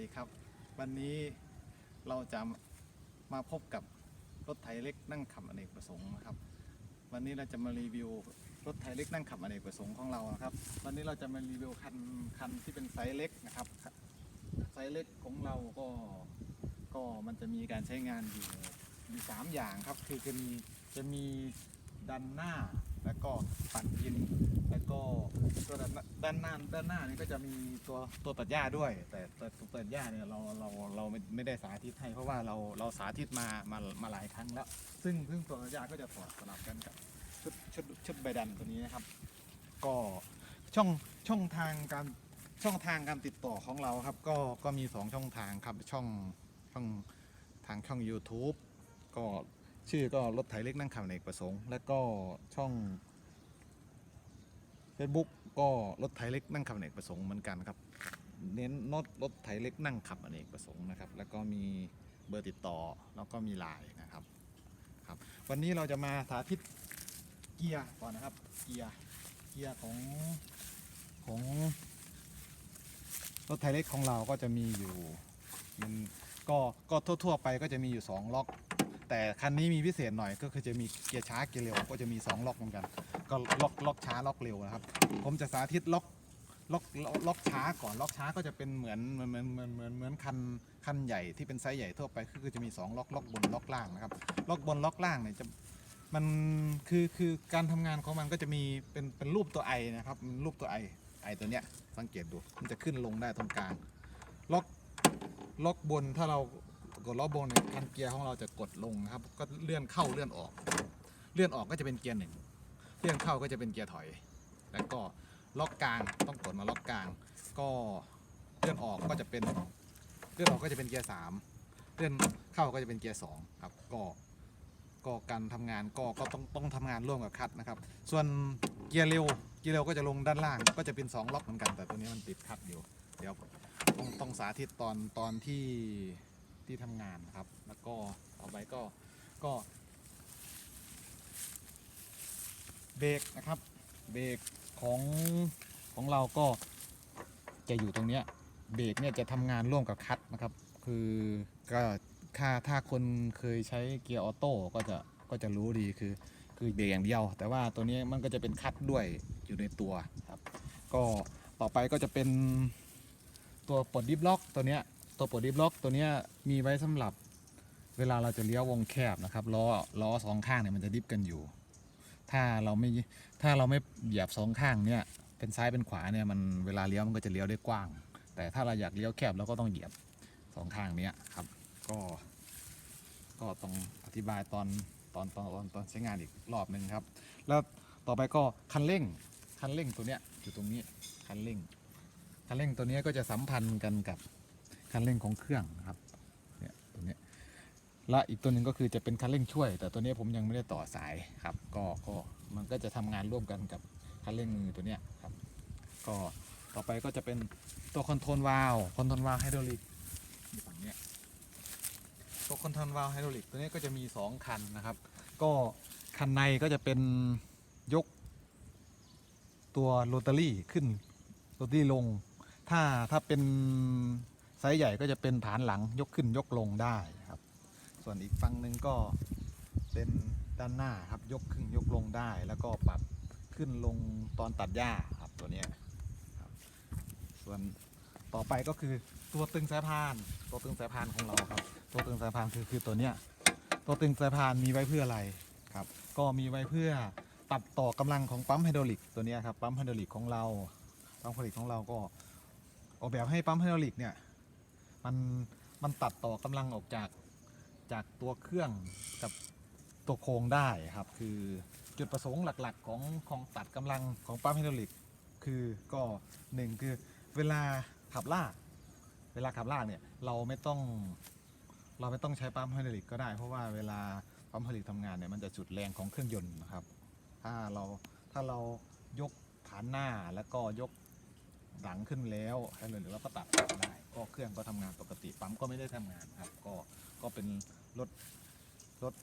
ดีครับ วันนี้เราจะมาพบกับรถไถเล็กนั่งขับอเนกประสงค์นะครับ วันนี้เราจะมารีวิวรถไถเล็กนั่งขับอเนกประสงค์ของเรานะครับ วันนี้เราจะมารีวิวคันคันที่เป็นไซส์เล็กนะครับ ไซส์เล็กของเราก็ก็มันจะมีการใช้งานอยู่มีสามอย่างครับ คือจะมีจะมีดันหน้า แล้วก็ปัดยิน แล้วก็ตัวด้านหน้าด้านหน้านี่ก็จะมีตัวตัวตัดหญ้าด้วย แต่ตัวตัดหญ้าเนี่ยเราเราเราไม่ได้สาธิตให้เพราะว่าเราเราสาธิตมามามาหลายครั้งแล้ว ซึ่งซึ่งตัวตัดหญ้าก็จะถอดสลับกันกับชุดชุดชุดใบดันตัวนี้นะครับ ก็ช่องช่องทางการช่องทางการติดต่อของเราครับ ก็ก็มีสองช่องทางครับช่องช่องทางช่อง YouTube ก็ ชื่อก็รถไถเล็กนั่งขับอเนกประสงค์ และก็ช่อง Facebook ก็รถไถเล็กนั่งขับอเนกประสงค์เหมือนกันครับ เน้นนดรถไถเล็กนั่งขับอเนกประสงค์นะครับแล้วก็มีเบอร์ติดต่อแล้วก็มีไลน์นะครับครับ วันนี้เราจะมาสาธิตเกียร์ก่อนนะครับเกียร์เกียร์ของของรถไถเล็กของเราก็จะมีอยู่มันก็ก็ทั่วๆไปก็จะมีอยู่ 2 ล็อก แต่คันนี้มีพิเศษหน่อยก็คือจะมีเกียร์ช้าเกียร์เร็วก็จะมี 2 ล็อกเหมือนกัน ก็ล็อกล็อกช้าล็อกเร็วนะครับ ผมจะสาธิตล็อกล็อกล็อกช้าก่อนล็อกช้าก็จะเป็นเหมือนเหมือนเหมือนเหมือนเหมือนเหมือนคันคันใหญ่ที่เป็นไซส์ใหญ่ทั่วไปคือจะมีสองล็อกล็อกบนล็อกล่างนะครับล็อกบนล็อกล่างเนี่ยจะมันคือคือการทำงานของมันก็จะมีเป็นเป็นรูปตัวไอนะครับรูปตัวไอไอตัวเนี้ยสังเกตดูมันจะขึ้นลงได้ตรงกลางล็อกล็อกบนถ้าเรา กดล็อกบนเนี่ยคันเกียร์ของเราจะกดลงนะครับ ก็เลื่อนเข้าเลื่อนออก เลื่อนออกก็จะเป็นเกียร์หนึ่งเลื่อนเข้าก็จะเป็นเกียร์ถอย แล้วก็ล็อกกลางต้องกดมาล็อกกลาง ก็เลื่อนออกก็จะเป็นเลื่อนออกก็จะเป็นเกียร์สามเลื่อนเข้าก็จะเป็นเกียร์สองครับก็ก็การทำงานก็ก็ต้องต้องทำงานร่วมกับคัดนะครับ ส่วนเกียร์เร็วเกียร์เร็วก็จะลงด้านล่างก็จะเป็นสองล็อกเหมือนกัน แต่ตัวนี้มันติดคัดอยู่ เดี๋ยวต้องต้องสาธิตตอนตอนที่ ที่ทำงานนะครับ แล้วก็ต่อไปก็ก็เบรกนะครับเบรกของของเราก็จะอยู่ตรงเนี้ยเบรกเนี่ยจะทำงานร่วมกับคัตนะครับ คือก็ถ้าถ้าคนเคยใช้เกียร์ออโต้ก็จะก็จะรู้ดีคือคือเบรกอย่างเดียว แต่ว่าตัวนี้มันก็จะเป็นคัตด้วยอยู่ในตัวครับ ก็ต่อไปก็จะเป็นตัวปลดดิฟล็อกตัวเนี้ย ตัวปลดดิฟล็อกตัวนี้มีไว้สำหรับเวลาเราจะเลี้ยววงแคบนะครับล้อล้อสองข้างเนี่ยมันจะดิฟกันอยู่ ถ้าเราไม่ถ้าเราไม่เหยียบสองข้างเนี่ยเป็นซ้ายเป็นขวาเนี่ยมันเวลาเลี้ยวมันก็จะเลี้ยวได้กว้าง แต่ถ้าเราอยากเลี้ยวแคบเราก็ต้องเหยียบสองข้างเนี้ยครับ ก็ ก็ต้องอธิบายตอนตอนตอนตอนตอนใช้งานอีกรอบหนึ่งครับ แล้วต่อไปก็คันเร่งคันเร่งตัวเนี้ยอยู่ตรงนี้คันเร่งคันเร่งตัวเนี้ยก็จะสัมพันธ์กันกับ คันเร่งของเครื่องนะครับเนี่ยตัวนี้และอีกตัวหนึ่งก็คือจะเป็นคันเร่งช่วย แต่ตัวนี้ผมยังไม่ได้ต่อสายครับ ก็ก็มันก็จะทำงานร่วมกันกับคันเร่งมือตัวเนี้ยครับ ก็ต่อไปก็จะเป็นตัวคอนโทรลวาล์วคอนโทรลวาล์วไฮดรอลิกอยู่ฝั่งเนี้ยตัวคอนโทรลวาล์วไฮดรอลิกตัวนี้ก็จะมี 2 คันนะครับ ก็คันในก็จะเป็นยกตัวโรตารี่ขึ้นโรตารี่ลง ถ้าถ้าเป็น ไซส์ใหญ่ก็จะเป็นฐานหลังยกขึ้นยกลงได้ครับ ส่วนอีกฝั่งหนึ่งก็เป็นด้านหน้าครับยกขึ้นยกลงได้ แล้วก็ปรับขึ้นลงตอนตัดหญ้าครับตัวนี้ครับส่วนต่อไปก็คือตัวตึงสายพาน ตัวตึงสายพานของเราครับ ตัวตึงสายพานคือคือตัวเนี้ยตัวตึงสายพานมีไว้เพื่ออะไรครับ ก็มีไว้เพื่อตัดต่อกำลังของปั๊มไฮดรอลิกตัวนี้ครับปั๊มไฮดรอลิกของเราปั๊มไฮดรอลิกของเราก็ออกแบบให้ปั๊มไฮดรอลิกเนี่ย มันมันตัดต่อกำลังออกจากจากตัวเครื่องกับตัวโครงได้ครับ คือจุดประสงค์หลักๆ ของของตัดกำลังของปั๊มไฮดรอลิกคือก็หนึ่งคือเวลาขับลากเวลาขับลากเนี่ยเราไม่ต้องเราไม่ต้องใช้ปั๊มไฮดรอลิกก็ได้ เพราะว่าเวลาปั๊มไฮดรอลิกทำงานเนี่ยมันจะจุดแรงของเครื่องยนต์นะครับ ถ้าเราถ้าเรายกฐานหน้าแล้วก็ยกหลังขึ้นแล้วไฮดรอลิกเราก็ตัดได้ ก็เครื่องก็ทำงานปกติปั๊มก็ไม่ได้ทำงานครับ ก็ก็เป็นลดลด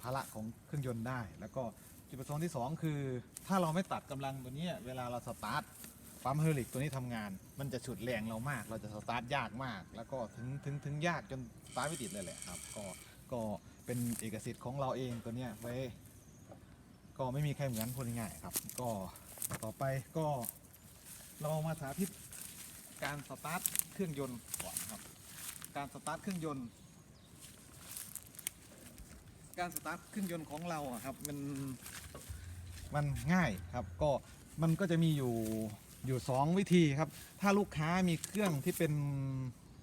ภาระของเครื่องยนต์ได้ แล้วก็จุดประสงค์ที่ 2 คือ ถ้าเราไม่ตัดกำลังตัวนี้เวลาเราสตาร์ทปั๊มไฮดรอลิกตัวนี้ทำงาน มันจะฉุดแรงเรามาก เราจะสตาร์ทยากมาก แล้วก็ถึงถึงถึงยากจนสตาร์ทไม่ติดเลยแหละครับ ก็ก็เป็นเอกสิทธิ์ของเราเองตัวเนี้ยไว้ก็ไม่มีใครเหมือนพูดง่ายครับ ก็ต่อไปก็เรามาสาธิต การสตาร์ทเครื่องยนต์ก่อนครับ การสตาร์ทเครื่องยนต์ การสตาร์ทเครื่องยนต์ของเราอะครับมันมันง่ายครับก็มันก็จะมีอยู่อยู่สองวิธีครับ ถ้าลูกค้ามีเครื่องที่เป็น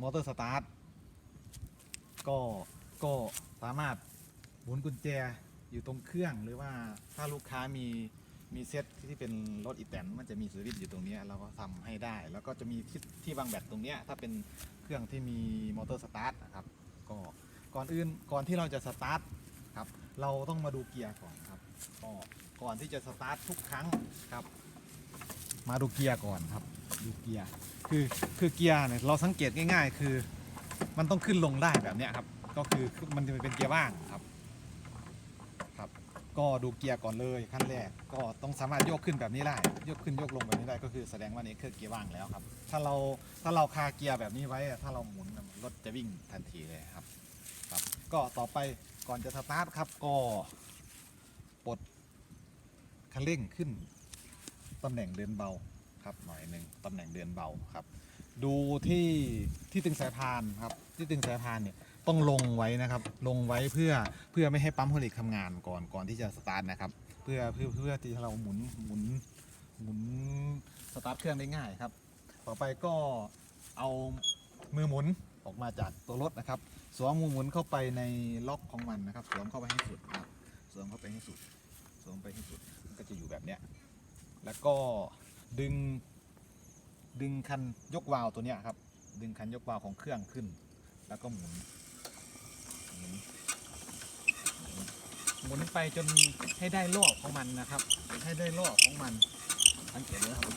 มอเตอร์สตาร์ทก็ก็สามารถหมุนกุญแจอยู่ตรงเครื่องหรือว่าถ้าลูกค้ามี มีเซตที่เป็นรถอีแตนมันจะมีสวิตช์อยู่ตรงนี้เราก็ทำให้ได้ แล้วก็จะมีที่ที่วางแบตตรงนี้ถ้าเป็นเครื่องที่มีมอเตอร์สตาร์ทนะครับก็ก่อนอื่นก่อนที่เราจะสตาร์ทครับเราต้องมาดูเกียร์ก่อนครับก็ก่อนที่จะสตาร์ททุกครั้งครับ มาดูเกียร์ก่อนครับ ดูเกียร์คือคือเกียร์เนี่ยเราสังเกตง่าย ๆ คือ มันต้องขึ้นลงได้แบบนี้ครับก็คือมันจะเป็นเกียร์ว่างครับ ก็ดูเกียร์ก่อนเลยขั้นแรกก็ต้องสามารถโยกขึ้นแบบนี้ได้โยกขึ้นโยกลงแบบนี้ได้ก็คือแสดงว่านี่คือเกียร์ว่างแล้วครับ ถ้าเราถ้าเราคาเกียร์แบบนี้ไว้ถ้าเราหมุนรถจะวิ่งทันทีเลยครับครับ ก็ต่อไปก่อนจะสตาร์ทครับก็ปลดคันเร่งขึ้นตำแหน่งเดินเบาครับหน่อยหนึ่งตำแหน่งเดินเบาครับ ดูที่ที่ตึงสายพานครับที่ตึงสายพานเนี่ย ต้องลงไว้นะครับ ลงไว้เพื่อเพื่อไม่ให้ปั๊มโฮลิกทำงานก่อนก่อนที่จะสตาร์ทนะครับ เพื่อเพื่อเพื่อที่เราหมุนหมุนหมุนสตาร์ทเครื่องได้ง่ายครับ ต่อไปก็เอามือหมุนออกมาจากตัวรถนะครับ สวมมือหมุนเข้าไปในล็อกของมันนะครับ สวมเข้าไปให้สุดนะครับ สวมเข้าไปให้สุด สวมไปให้สุด มันก็จะอยู่แบบเนี้ย แล้วก็ดึง ดึงคันยกวาล์วตัวเนี้ยครับ ดึงคันยกวาล์วของเครื่องขึ้น แล้วก็หมุน หมุนไปจนให้ได้รอบของมันนะครับ ให้ได้รอบของมันสังเกตเลยครับ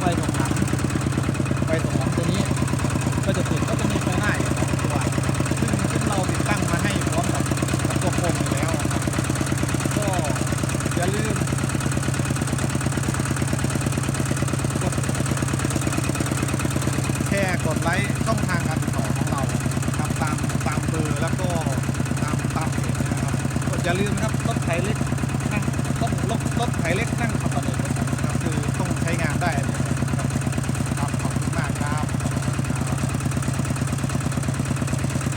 ไฟสองหลังไฟสองหลังตัวนี้ ก็จะติดก็จะมีไฟหน้าอยู่สองตัวซึ่งซึ่งเราติดตั้งมาให้พร้อมกับกับตัวโคมอยู่แล้ว ก็อย่าลืมกดแชร์กดไลค์ช่องทางการติดต่อของเราครับตามตามเบอร์แล้วก็ตามตามเพจนะครับกดอย่าลืมนะครับรถไถเล็กนั่งต้อง รถรถไถเล็กนั่งขับมาเลยนะครับคือต้องใช้งานได้